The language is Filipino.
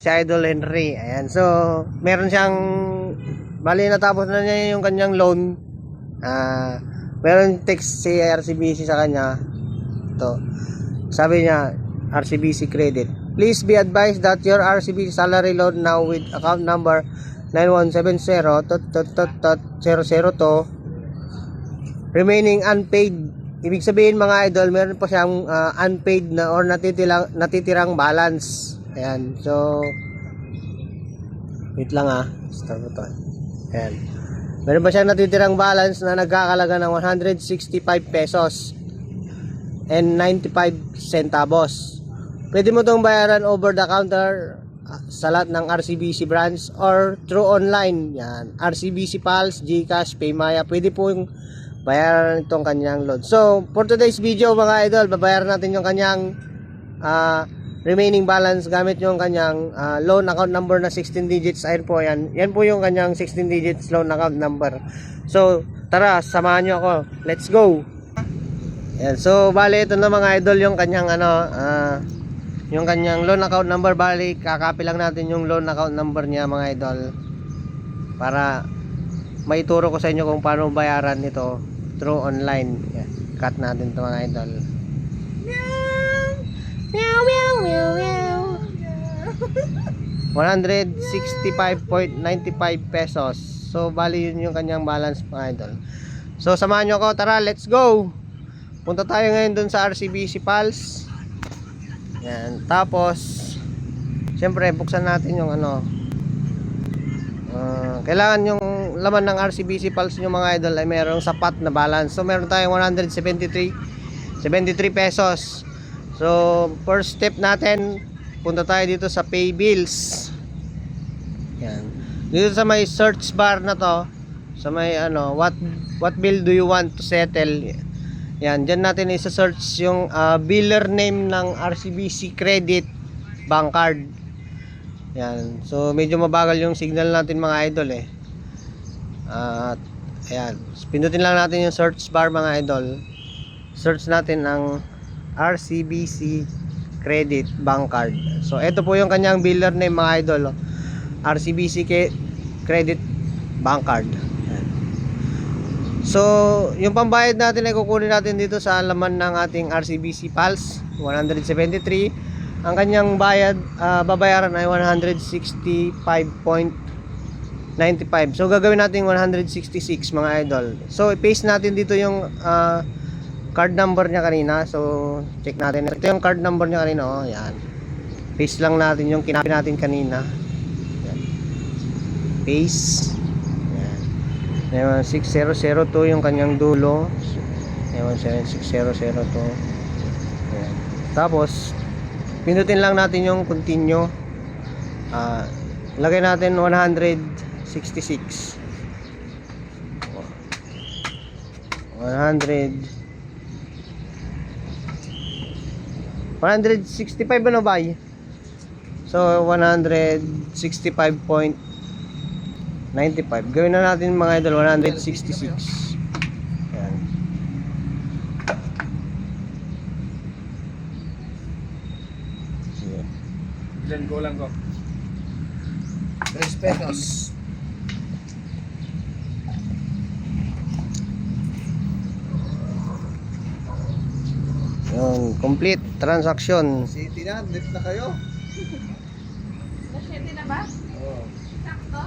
si Idol Henry. Ayan. So, meron siyang bali natapos na niya yung kanyang loan. Ah, meron text si RCBC sa kanya. Ito. Sabi niya, RCBC credit. Please be advised that your RCBC salary loan now with account number 9170 tot tot tot tot 002 remaining unpaid. Ibig sabihin mga idol, meron pa siyang ah, unpaid na or natitirang natitirang balance. Ayan. So wait lang ah. Start ko to. Ayan. Meron pa siyang natitirang balance na nagkakalaga ng 165 pesos and 95 centavos. Pwede mo itong bayaran over the counter ah, sa lahat ng RCBC branch or through online. Yan. RCBC Pulse, GCash, Paymaya. Pwede po yung bayaran itong kanyang loan. So, for today's video mga idol, babayaran natin yung kanyang ah, remaining balance gamit yung kanyang ah, loan account number na 16 digits. Ayun po yan. Yan po yung kanyang 16 digits loan account number. So, tara, samahan nyo ako. Let's go! Yan. So, bali ito na mga idol yung kanyang ano, ah, yung kanyang loan account number. Bali, kakapi lang natin yung loan account number niya mga idol. Para maituro ko sa inyo kung paano bayaran ito through online. Yan. Cut natin to mga idol. Meow, meow, meow, meow. 165.95 pesos. So, bali yun yung kanyang balance mga idol. So, samahan nyo ako. Tara, let's go! Punta tayo ngayon dun sa RCBC Pulse. Yan. Tapos, syempre, buksan natin yung ano. ah, kailangan yung laman ng RCBC Pulse nyo mga idol ay merong sapat na balance. So, meron tayong 173 73 pesos. So, first step natin, punta tayo dito sa pay bills. Yan. Dito sa may search bar na to, sa may ano, what what bill do you want to settle? Yan, diyan natin i-search yung ah, biller name ng RCBC Credit Bank Card. Yan. So, medyo mabagal yung signal natin mga idol eh. At ayan, pindutin lang natin yung search bar mga idol. Search natin ang RCBC Credit Bank Card. So, ito po yung kanyang biller name mga idol. oh. RCBC Credit Bank Card. So, yung pambayad natin ay kukunin natin dito sa laman ng ating RCBC Pulse 173. Ang kanyang bayad ah, babayaran ay 165.95. So gagawin natin 166 mga idol. So i-paste natin dito yung ah, card number niya kanina. So check natin. Ito yung card number niya kanina oh, yan. Paste lang natin yung kinabi natin kanina. Yan. Paste. Yan. 6002 yung kanyang dulo. 76002. Yan. Tapos pindutin lang natin yung continue. Ah, lagay natin 166. 100 165 ano ba? So 165.95 Gawin na natin mga idol 166. Yan. Sige. Ilan ko lang ko. 3 pesos. Yung complete transaction. City na, net na kayo. Masyete na ba? Oo. Sakto?